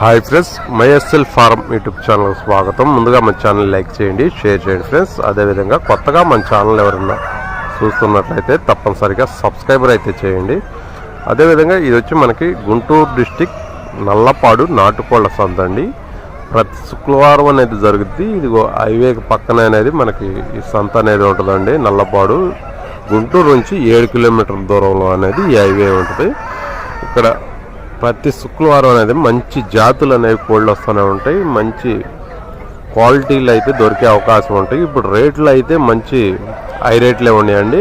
Hi friends my S L farm YouTube channel స్వాగతం. ముందుగా మన ఛానల్ లైక్ చేయండి షేర్ చేయండి ఫ్రెండ్స్. అదేవిధంగా కొత్తగా మన ఛానల్ ఎవరన్నా చూస్తున్నట్లయితే తప్పనిసరిగా సబ్స్క్రైబర్ అయితే చేయండి. అదేవిధంగా ఇది వచ్చి మనకి గుంటూరు డిస్టిక్ నల్లపాడు నాటుకోళ్ళ సంత అండి. ప్రతి శుక్రవారం అనేది జరుగుద్ది. ఇదిగో హైవే పక్కన అనేది మనకి ఈ సంత అనేది ఉంటుందండి నల్లపాడు. గుంటూరు నుంచి ఏడు కిలోమీటర్ల దూరంలో అనేది ఈ హైవే ఉంటుంది. ఇక్కడ ప్రతి శుక్రవారం అనేది మంచి జాతులు అనేవి కోళ్ళు వస్తూనే ఉంటాయి. మంచి క్వాలిటీలు అయితే దొరికే అవకాశం ఉంటాయి. ఇప్పుడు రేట్లు అయితే మంచి హై రేట్లే ఉన్నాయండి.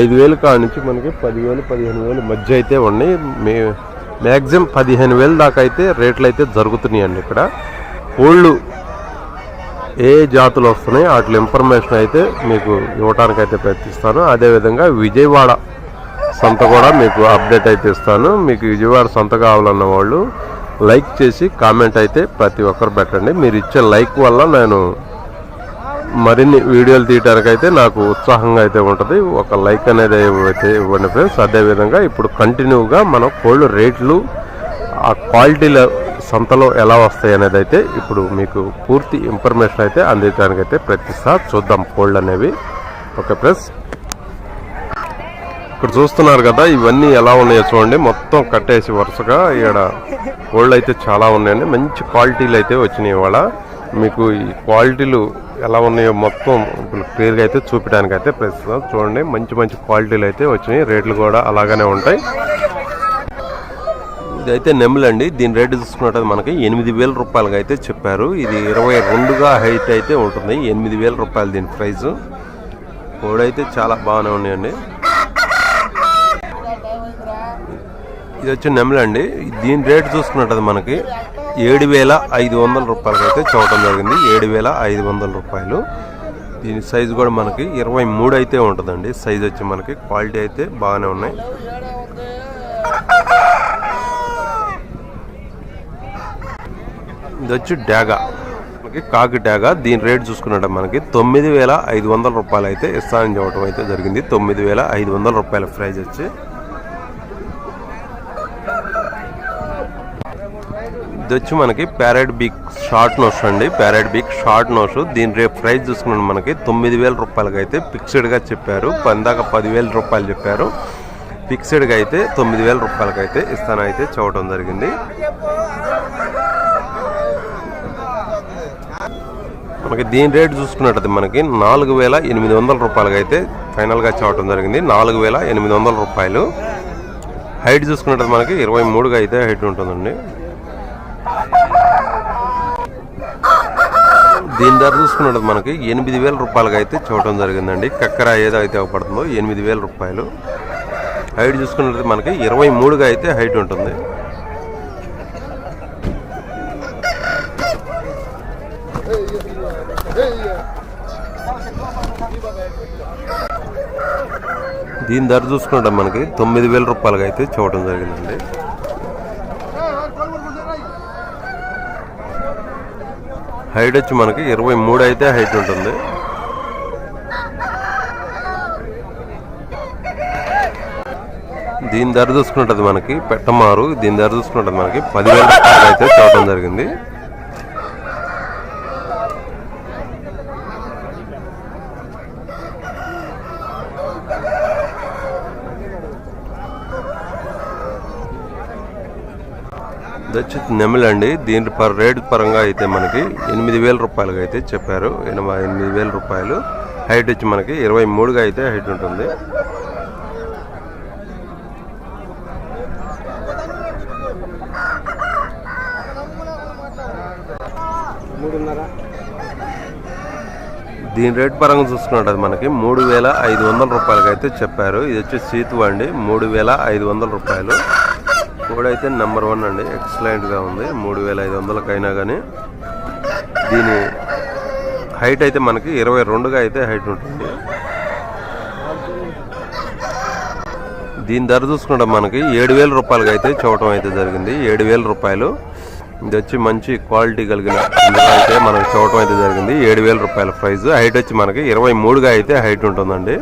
ఐదు వేలు కాడ నుంచి మనకి పదివేలు పదిహేను వేలు మధ్య అయితే ఉన్నాయి. మే మ్యాక్సిమం పదిహేను వేలు దాకా అయితే రేట్లు అయితే జరుగుతున్నాయండి ఇక్కడ. కోళ్ళు ఏ జాతులు వస్తున్నాయి వాటి ఇన్ఫర్మేషన్ అయితే మీకు ఇవ్వడానికి అయితే ప్రయత్నిస్తాను. అదేవిధంగా విజయవాడ సంత కూడా మీకు అప్డేట్ అయితే ఇస్తాను. మీకు విజయవాడ సంత కావాలన్న వాళ్ళు లైక్ చేసి కామెంట్ అయితే ప్రతి ఒక్కరు పెట్టండి. మీరు ఇచ్చే లైక్ వల్ల నేను మరిన్ని వీడియోలు తీయడానికి అయితే నాకు ఉత్సాహంగా అయితే ఉంటుంది. ఒక లైక్ అనేది అయితే ఇవ్వండి ఫ్రెండ్స్. అదేవిధంగా ఇప్పుడు కంటిన్యూగా మనం కోళ్ళు రేట్లు ఆ క్వాలిటీల సంతలో ఎలా వస్తాయి అనేది అయితే ఇప్పుడు మీకు పూర్తి ఇన్ఫర్మేషన్ అయితే అందించడానికి అయితే చూద్దాం కోళ్ళు అనేవి. Okay friends. ఇక్కడ చూస్తున్నారు కదా ఇవన్నీ ఎలా ఉన్నాయో చూడండి. మొత్తం కట్టేసి వరుసగా ఇక్కడ కోళ్ళు అయితే చాలా ఉన్నాయండి. మంచి క్వాలిటీలు అయితే వచ్చినాయి ఇవాళ. మీకు ఈ క్వాలిటీలు ఎలా ఉన్నాయో మొత్తం ఇప్పుడు క్లియర్గా అయితే చూపించడానికి అయితే ప్రస్తుతం చూడండి మంచి మంచి క్వాలిటీలు అయితే వచ్చినాయి. రేట్లు కూడా అలాగనే ఉంటాయి. ఇదైతే నెమ్ములండి దీని రేటు చూసుకున్నట్టు మనకి ఎనిమిది వేల రూపాయలుగా అయితే చెప్పారు. ఇది ఇరవై రెండుగా హైట్ అయితే ఉంటుంది. ఎనిమిది వేల రూపాయలు దీని ప్రైస్ కోడైతే చాలా బాగానే ఉన్నాయండి. ఇది వచ్చి నెమలండి దీని రేటు చూసుకున్నట్టు మనకి ఏడు వేల ఐదు వందల రూపాయలకి అయితే చూడటం జరిగింది. ఏడు వేల ఐదు వందల రూపాయలు. దీని సైజు కూడా మనకి ఇరవై మూడు అయితే ఉంటుందండి. సైజ్ వచ్చి మనకి క్వాలిటీ అయితే బాగానే ఉన్నాయి. ఇది వచ్చి డ్యాగా మనకి కాకి డ్యాగా దీని రేట్ చూసుకున్నట్టు మనకి తొమ్మిది వేల ఐదు వందల రూపాయలు అయితే ఇస్తానని చెప్పడం అయితే జరిగింది. తొమ్మిది వేల ఐదు వందల రూపాయల ప్రైజ్ వచ్చి ఇది వచ్చి మనకి ప్యారెడ్ బిగ్ షార్ట్ నోస్ అండి. ప్యారెడ్ బిగ్ షార్ట్ నోస్ దీని రేపు ప్రైస్ చూసుకున్నాను మనకి తొమ్మిది వేల రూపాయలకి అయితే ఫిక్స్డ్గా చెప్పారు. పందాక పదివేల రూపాయలు చెప్పారు. ఫిక్స్డ్గా అయితే తొమ్మిది వేల రూపాయలకి అయితే ఇస్తానైతే చూడటం జరిగింది. మనకి దీని రేట్ చూసుకున్నట్టయితే మనకి నాలుగు వేల ఎనిమిది వందల రూపాయలకి అయితే ఫైనల్గా చూడటం జరిగింది. నాలుగు వేల ఎనిమిది వందల రూపాయలు. హైట్ చూసుకున్నట్టు మనకి ఇరవై మూడుగా అయితే హైట్ ఉంటుందండి. దీని ధర చూసుకున్నాడు మనకి ఎనిమిది వేల రూపాయలకి అయితే చూడటం జరిగిందండి. కక్కర ఏదో అయితే పడుతుందో ఎనిమిది వేల రూపాయలు. హైట్ చూసుకున్నట్లయితే మనకి ఇరవై మూడుగా అయితే హైట్ ఉంటుంది. దీని ధర చూసుకుంటే మనకి తొమ్మిది వేల రూపాయలకి అయితే చూడటం జరిగిందండి. హైట్ వచ్చి మనకి ఇరవై మూడు అయితే హైట్ ఉంటుంది. దీని ధర చూసుకుంటుంది మనకి పెట్టమారు దీని ధర చూసుకుంటుంది మనకి పదివేల రూపాయలు అయితే చూడటం జరిగింది. వచ్చి నెమలండి. దీని పర్ రేట్ పరంగా అయితే మనకి ఎనిమిది వేల రూపాయలుగా అయితే చెప్పారు. ఎనభై ఎనిమిది వేల రూపాయలు. హైట్ వచ్చి మనకి ఇరవై మూడుగా అయితే హైట్ ఉంటుంది. దీని రేట్ పరంగా చూసుకున్నట్టు మనకి మూడు వేల ఐదు వందల రూపాయలకి అయితే చెప్పారు. ఇది వచ్చి సీతు అండి. మూడు వేల ఐదు వందల రూపాయలు. కోడ్ అయితే నెంబర్ వన్ అండి. ఎక్సలెంట్గా ఉంది. మూడు వేల ఐదు వందలకైనా కానీ దీని హైట్ అయితే మనకి ఇరవై రెండుగా అయితే హైట్ ఉంటుంది. దీని ధర చూసుకుంటే మనకి ఏడు వేల రూపాయలకి అయితే చూడటం అయితే జరిగింది. ఏడు వేల రూపాయలు. ఇది వచ్చి మంచి క్వాలిటీ కలిగిన అయితే మనకి చూడటం అయితే జరిగింది. ఏడు వేల రూపాయల ప్రైస్. హైట్ వచ్చి మనకి ఇరవై మూడుగా అయితే హైట్ ఉంటుందండి.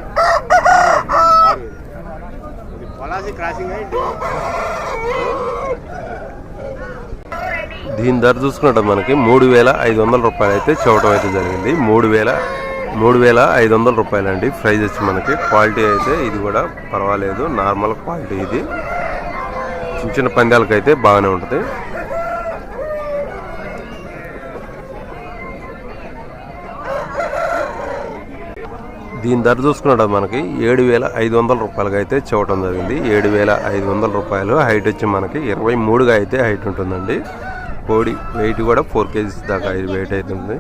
దీని ధర చూసుకున్నట్టు మనకి మూడు వేల ఐదు వందల రూపాయలు అయితే చూడటం అయితే జరిగింది. మూడు వేల మూడు వేల ఐదు వందల రూపాయలు అండి ప్రైజ్ వచ్చి మనకి క్వాలిటీ అయితే ఇది కూడా పర్వాలేదు. నార్మల్ క్వాలిటీ ఇది. చిన్న చిన్న పందాలకు అయితే బాగానే ఉంటుంది. దీని ధర చూసుకున్నట్టు మనకి ఏడు వేల ఐదు వందల రూపాయలకి అయితే చూడటం జరిగింది. ఏడు వేల ఐదు వందల రూపాయలు హైట్ వచ్చి మనకి ఇరవై మూడుగా అయితే హైట్ ఉంటుందండి. కోడి వెయిట్ కూడా ఫోర్ కేజీస్ దాకా ఇది వెయిట్ అవుతుంది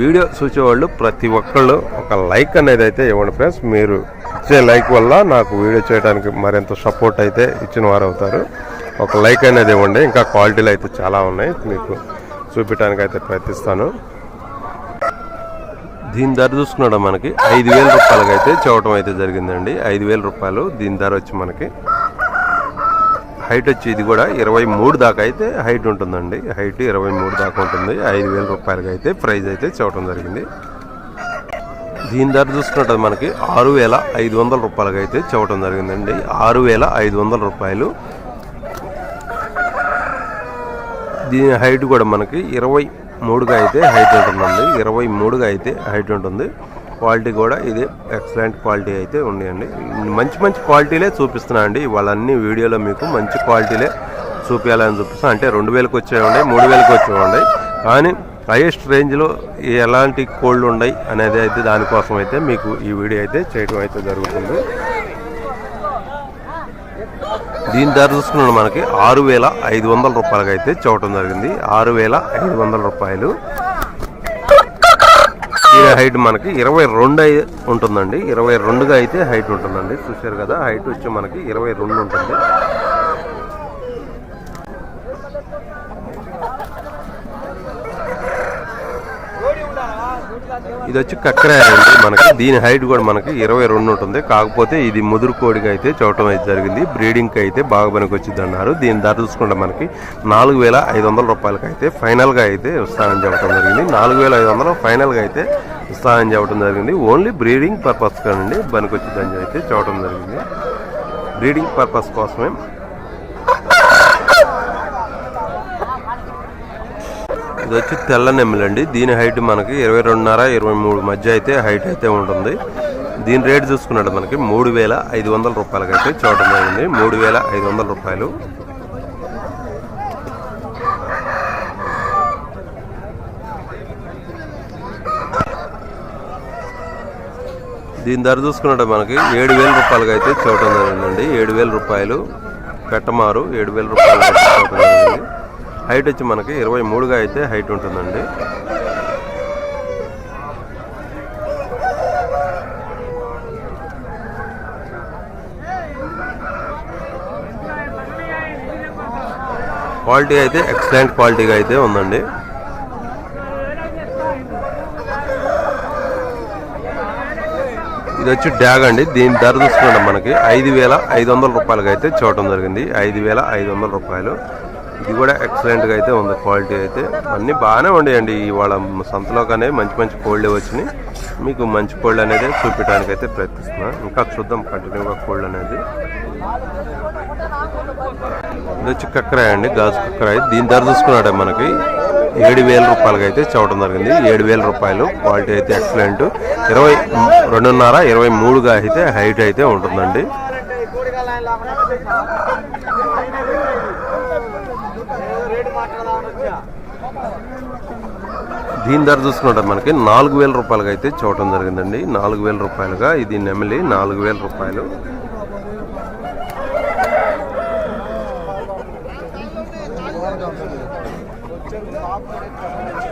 వీడియో చూసేవాళ్ళు ప్రతి ఒక్కళ్ళు ఒక లైక్ అనేది అయితే ఇవ్వండి ఫ్రెండ్స్ మీరు ఇచ్చే లైక్ వల్ల నాకు వీడియో చేయడానికి మరింత సపోర్ట్ అయితే ఇచ్చిన వారు అవుతారు. ఒక లైక్ అనేది ఇవ్వండి. ఇంకా క్వాలిటీలు అయితే చాలా ఉన్నాయి. మీకు చూపించడానికి అయితే ప్రయత్నిస్తాను. దీని ధర చూసుకున్నాడు మనకి? ఐదు వేల రూపాయలకైతే అయితే చూడటం అయితే జరిగిందండి. ఐదు వేల రూపాయలు దీని ధర వచ్చి మనకి హైట్ వచ్చి ఇది కూడా ఇరవై మూడు దాకా అయితే హైట్ ఉంటుందండి. హైట్ ఇరవై మూడు దాకా ఉంటుంది. ఐదు వేల రూపాయలకి అయితే ప్రైజ్ అయితే చూడటం జరిగింది. దీని ధర చూసుకున్నట్టు మనకి ఆరు వేల ఐదు వందల రూపాయలకి అయితే చూడటం జరిగిందండి. ఆరు వేల ఐదు వందల రూపాయలు. దీని హైట్ కూడా మనకి ఇరవై మూడుగా అయితే హైట్ ఉంటుందండి. ఇరవై మూడుగా అయితే హైట్ ఉంటుంది. క్వాలిటీ కూడా ఇది ఎక్సలెంట్ క్వాలిటీ అయితే ఉన్నాయండి. మంచి మంచి క్వాలిటీలే చూపిస్తున్నా అండి. వాళ్ళన్ని వీడియోలో మీకు మంచి క్వాలిటీలే చూపించాలని చూపిస్తాను అంటే రెండు వేలకు వచ్చేవండి మూడు వేలకు వచ్చేవండి. కానీ హైయెస్ట్ రేంజ్లో ఎలాంటి కోళ్ళు ఉన్నాయి అనేది అయితే దానికోసం అయితే మీకు ఈ వీడియో అయితే చేయడం అయితే జరుగుతుంది. దీని ధర చూసుకున్నాడు మనకి ఆరు వేల ఐదు వందల రూపాయలకి అయితే చూడటం జరిగింది. ఆరు వేల ఐదు వందల రూపాయలు. దీని హైట్ మనకి ఇరవై రెండు ఉంటుందండి. ఇరవై రెండుగా అయితే హైట్ ఉంటుందండి. చూశారు కదా హైట్ వచ్చి మనకి ఇరవై రెండు ఉంటుంది. ఇది వచ్చి కక్కరాయ అండి మనకి. దీని హైట్ కూడా మనకి ఇరవై రెండు ఉంటుంది. కాకపోతే ఇది ముదురు కోడికి అయితే చూడటం అయితే జరిగింది. బ్రీడింగ్కి అయితే బాగా పనికి వచ్చింది అన్నారు. దీని ధర చూసుకుంటే మనకి నాలుగు వేల ఐదు వందల రూపాయలకి అయితే ఫైనల్గా అయితే ఇస్తానని చెప్పడం జరిగింది. నాలుగు వేల ఐదు వందలు ఫైనల్గా అయితే ఇస్తానని చెప్పడం జరిగింది. ఓన్లీ బ్రీడింగ్ పర్పస్ కానండి. పనికి వచ్చిందని అయితే చూడటం జరిగింది. బ్రీడింగ్ పర్పస్ కోసమే ఇది వచ్చి తెల్ల నెమ్మలండి దీని హైట్ మనకి ఇరవై రెండున్నర ఇరవై మూడు మధ్య అయితే హైట్ అయితే ఉంటుంది. దీని రేట్ చూసుకున్నాడు మనకి మూడు వేల ఐదు వందల రూపాయలకి అయితే చూడటం ఉంది మూడు వేల ఐదు వందల రూపాయలు. దీని ధర చూసుకున్నాడు మనకి ఏడు వేల రూపాయలకి అయితే చూడటం జరిగిందండి. ఏడు వేల రూపాయలు. పెట్టమారు ఏడు వేల రూపాయలు అయితే చూడటం జరిగింది. హైట్ వచ్చి మనకి ఇరవై మూడుగా అయితే హైట్ ఉంటుందండి. క్వాలిటీ అయితే ఎక్సలెంట్ క్వాలిటీగా అయితే ఉందండి. ఇది వచ్చి డ్యాగ్ అండి. దీని ధర చూసుకుంటాం మనకి ఐదు వేల ఐదు వందల రూపాయలకి అయితే చూడటం జరిగింది. ఐదు వేల ఐదు వందల రూపాయలు. ఇది కూడా ఎక్సలెంట్గా అయితే ఉంది. క్వాలిటీ అయితే అన్నీ బాగానే ఉండేయండి. ఇవాళ సంతలో కానీ మంచి మంచి కోళ్ళు వచ్చినాయి. మీకు మంచి కోళ్ళు అనేది చూపించడానికి అయితే ప్రయత్నిస్తున్నా. ఇంకా చూద్దాం కంటిన్యూగా కోళ్ళు అనేది. ఇది వచ్చి కక్కరాయ అండి. గాజు కక్కరాయ. దీని ధర చూసుకున్నాడే మనకి. ఏడు వేల రూపాయలకి అయితే చవటం జరిగింది. ఏడు వేల రూపాయలు. క్వాలిటీ అయితే ఎక్సలెంట్ ఇరవై రెండున్నర ఇరవై మూడుగా అయితే హైట్ అయితే ఉంటుందండి. దీని ధర చూసుకుంటే మనకి నాలుగు వేల రూపాయలకి అయితే చూడటం జరిగిందండి. నాలుగు వేల రూపాయలుగా ఇది నెమలి నాలుగు వేల రూపాయలు.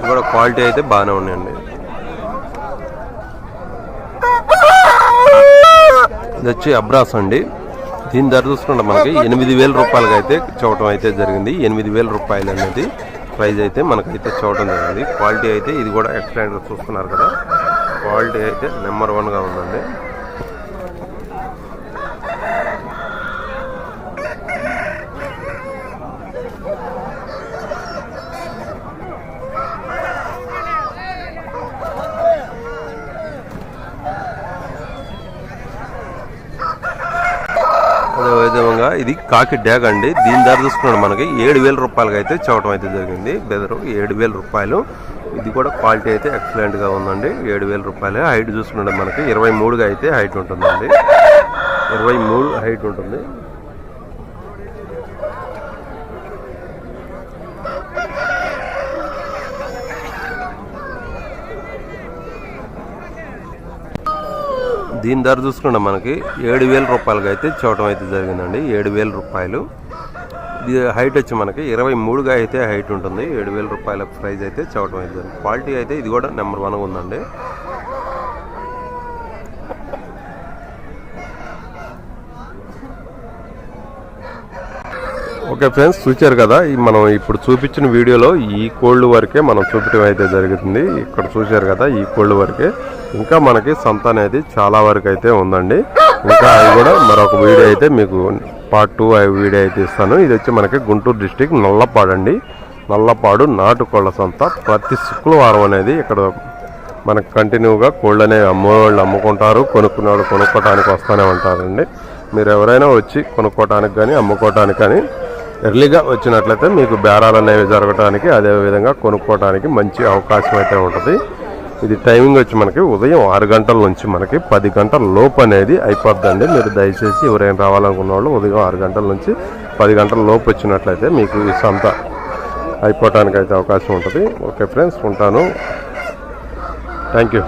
కూడా క్వాలిటీ అయితే బాగానే ఉన్నాయండి. ఇది వచ్చి అబ్రాస్ అండి. దీని ధర చూసుకుంటే మనకి ఎనిమిది వేల రూపాయలకి అయితే చూడటం అయితే జరిగింది. ఎనిమిది వేల రూపాయలు అనేది ప్రైస్ అయితే మనకైతే చూడటం జరిగింది. క్వాలిటీ అయితే ఇది కూడా ఎక్సలెంట్గా చూస్తున్నారు కదా. క్వాలిటీ అయితే నెంబర్ వన్గా ఉందండి. అదే ఇది కాకి డ్యాగ్ అండి. దీని ధర చూసుకున్నాడు మనకి ఏడు వేల రూపాయలకి అయితే చవటం అయితే జరిగింది. బెదరు ఏడు వేల రూపాయలు. ఇది కూడా క్వాలిటీ అయితే ఎక్సలెంట్గా ఉందండి. ఏడు వేల రూపాయలు. హైట్ చూసుకున్నాడు మనకి ఇరవై మూడుగా అయితే హైట్ ఉంటుందండి. ఇరవై మూడు హైట్ ఉంటుంది. దీని ధర చూసుకుంటే మనకి ఏడు వేల రూపాయలకి అయితే చూడటం అయితే జరిగిందండి. ఏడు వేల రూపాయలు. ఇది హైట్ వచ్చి మనకి ఇరవై మూడుగా అయితే హైట్ ఉంటుంది. ఏడు వేల రూపాయల ప్రైస్ అయితే చూడటం అయితే జరిగింది. క్వాలిటీ అయితే ఇది కూడా నెంబర్ వన్గా ఉందండి. ఓకే ఫ్రెండ్స్ చూచారు కదా ఈ మనం ఇప్పుడు చూపించిన వీడియోలో ఈ కోళ్ళు వరకే మనం చూపించడం అయితే జరుగుతుంది. ఇక్కడ చూశారు కదా ఈ కోళ్ళు వరకే. ఇంకా మనకి సంత అనేది చాలా వరకు అయితే ఉందండి. ఇంకా అవి కూడా మరొక వీడియో అయితే మీకు పార్ట్ టూ వీడియో అయితే ఇస్తాను. ఇది వచ్చి మనకి గుంటూరు డిస్టిక్ నల్లపాడు అండి. నల్లపాడు నాటుకోళ్ళ సంత. ప్రతి శుక్రవారం అనేది ఇక్కడ మనకు కంటిన్యూగా కోళ్ళు అనేవి అమ్మేవాళ్ళు అమ్ముకుంటారు. కొనుక్కునే వాళ్ళు కొనుక్కోవడానికి వస్తూనే ఉంటారండి. మీరు ఎవరైనా వచ్చి కొనుక్కోవటానికి కానీ అమ్ముకోవటానికి కానీ ఎర్లీగా వచ్చినట్లయితే మీకు బేరాలు అనేవి జరగడానికి అదేవిధంగా కొనుక్కోవడానికి మంచి అవకాశం అయితే ఉంటుంది. ఇది టైమింగ్ వచ్చి మనకి ఉదయం ఆరు గంటల నుంచి మనకి పది గంటల లోపు అనేది అయిపోద్దండి. మీరు దయచేసి ఎవరైనా రావాలనుకున్న వాళ్ళు ఉదయం ఆరు గంటల నుంచి పది గంటల లోపు వచ్చినట్లయితే మీకు ఈ సంత అయిపోవటానికి అయితే అవకాశం ఉంటుంది. ఓకే ఫ్రెండ్స్ ఉంటాను. Thank you.